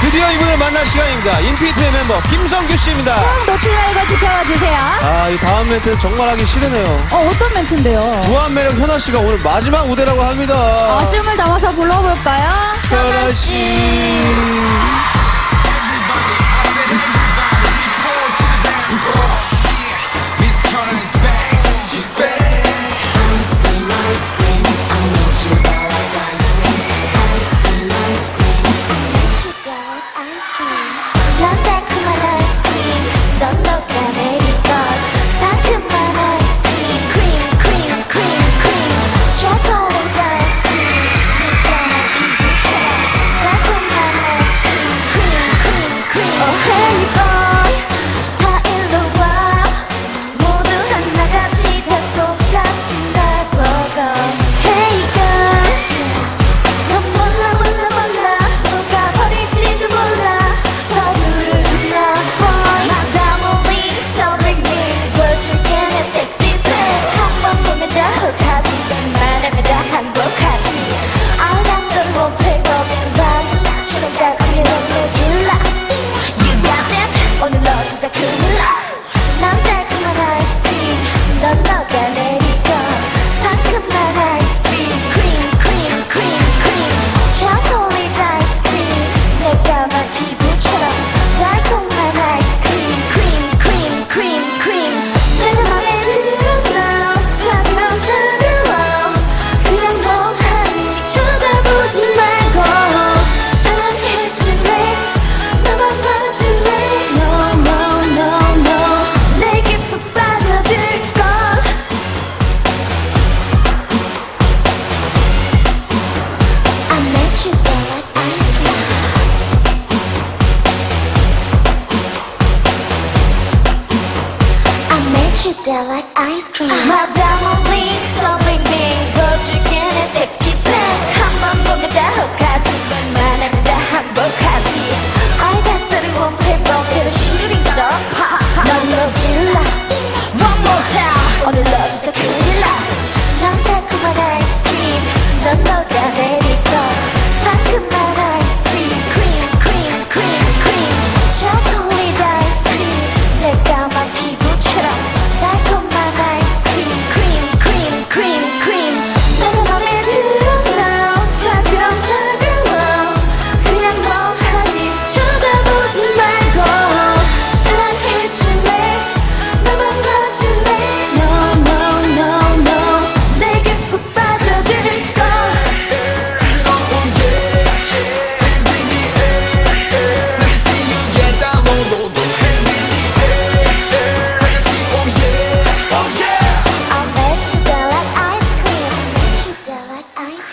드디어 이분을 만날 시간입니다. 인피니트의 멤버 김성규 씨입니다. 꼭 놓치지 말고 지켜봐 주세요. 아, 이 다음 멘트는 정말 하기 싫으네요. 어, 어떤 멘트인데요? 무한 매력 현아 씨가 오늘 마지막 무대라고 합니다. 아쉬움을 담아서 불러볼까요? 현아 씨. like ice cream. My diamond wings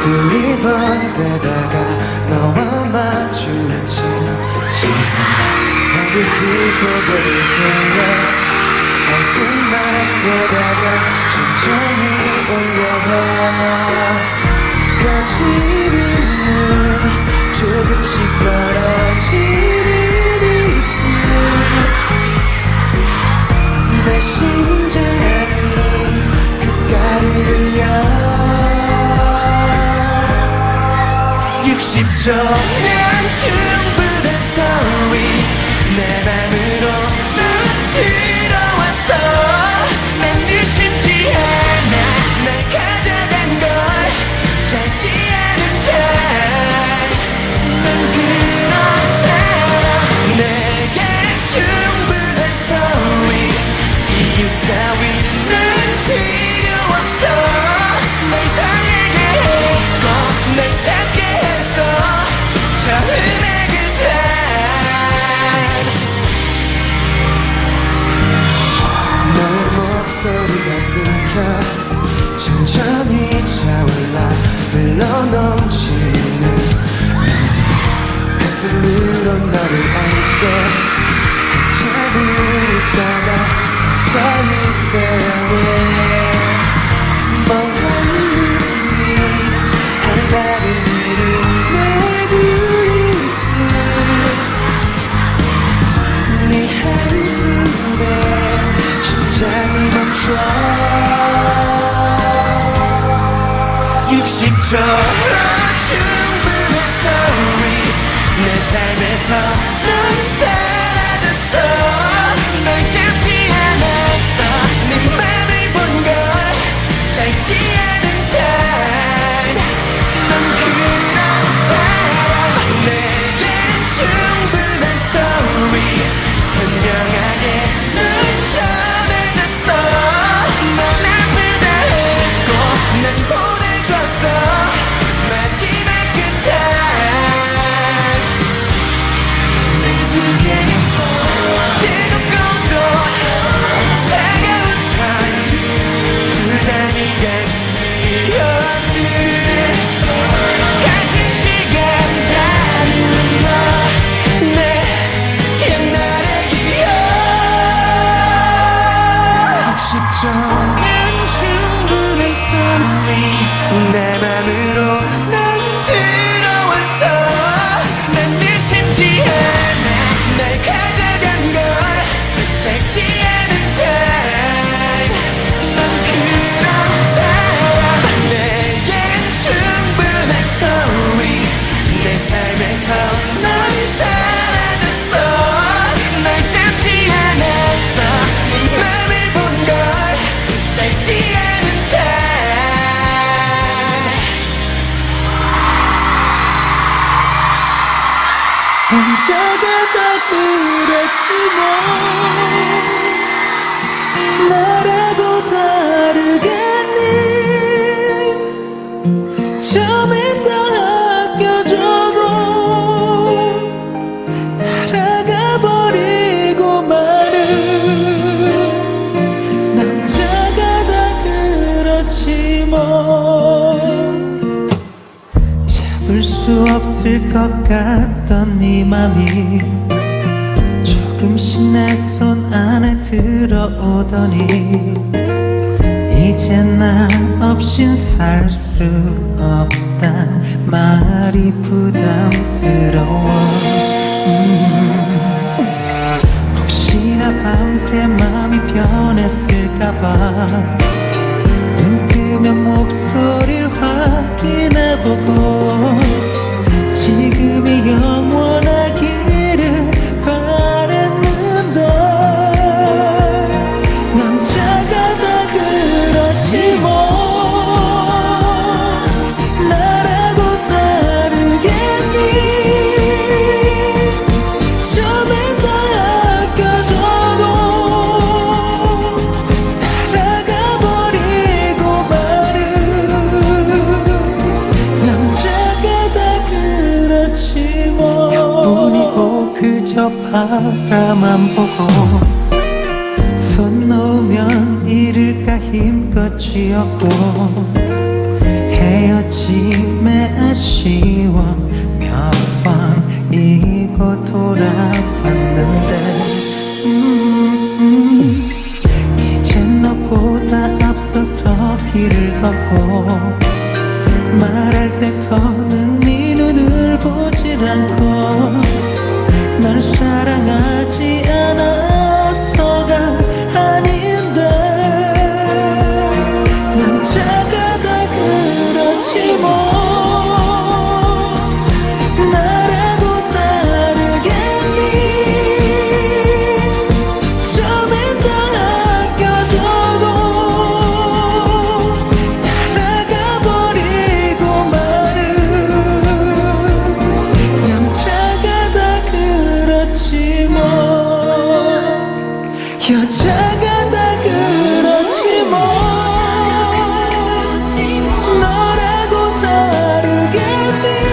둘이 번데다가 너와 마주친 시선 향기 띄고 그를 돌려 얼굴 만보 다가 천천히 올려가 같이 적 넘치는 뱃슬로 나를 안고 잡을 따라 서서히 떠나네 멍한 눈이 바다를 잃은 내 눈빛은 네 한숨에 심장이 멈춰 time. 저게다 그랬지 뭐 나라고 다르겠니? 없을 것 같던 네 맘이 조금씩 내 손 안에 들어오더니 이제 나 없인 살 수 없다 말이 부담스러워. 음 혹시나 밤새 마음이 변했을까봐 눈 뜨면 목소리를 확인해보고 지금의 연 저 바라만 보고 손 놓으면 잃을까 힘껏 지었고 헤어짐에 아쉬워 몇번 believe